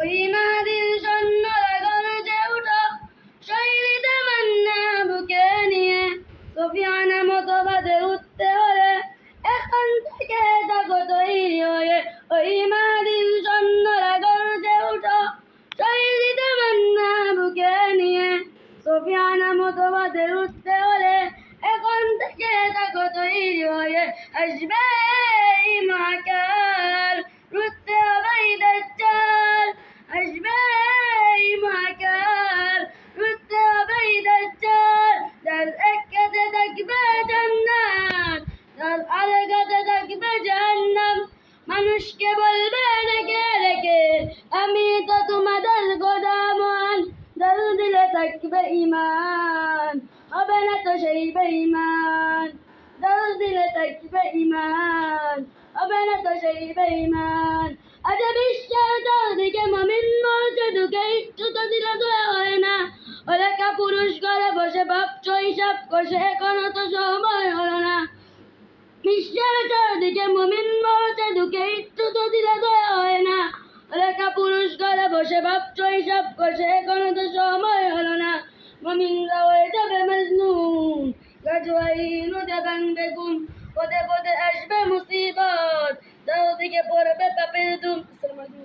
ওই মাদির সৈন্য গরজে উঠো শহীদ মান্না বুকে নিয়ে। সফিয়ানা মতবাদে উঠতে হলে এখন থেকে থাকো তৈরি হয়ে। ওই মাদির সৈন্যরা গরজে উঠো শহীদ মান্না বুকে নিয়ে। সফিয়ানা মতবাদে উঠতে হলে এখন থেকে থাকো তৈরি হয়ে। আসবে এই মানুষকে বলবে রেখে রেখে। আমি তো তোমাদের গোদামন, দল দিলে থাকবে ইমান হবে না তো সেই বেঈমান, দল দিলে থাকবে ইমান হবে না তো সেই বেঈমান। আজ বিশ্বের চারদিকে মমিন মরছে, ঢুকে একটু তো দিলে তো হয় না। ওলেকা পুরুষ ঘরে বসে ভাবছ, হিসাব করছে, এখনও তো সময় ভাবছ হিসাব করছে এখনও তো সময় হলো না। মমিনরা হয়ে যাবে মজনুন গাজওয়াইনু দেবান বেগুন পদে পদে আসবে মুসিবত। তাও দিকে পড়বে পাপের দুম আসসালামু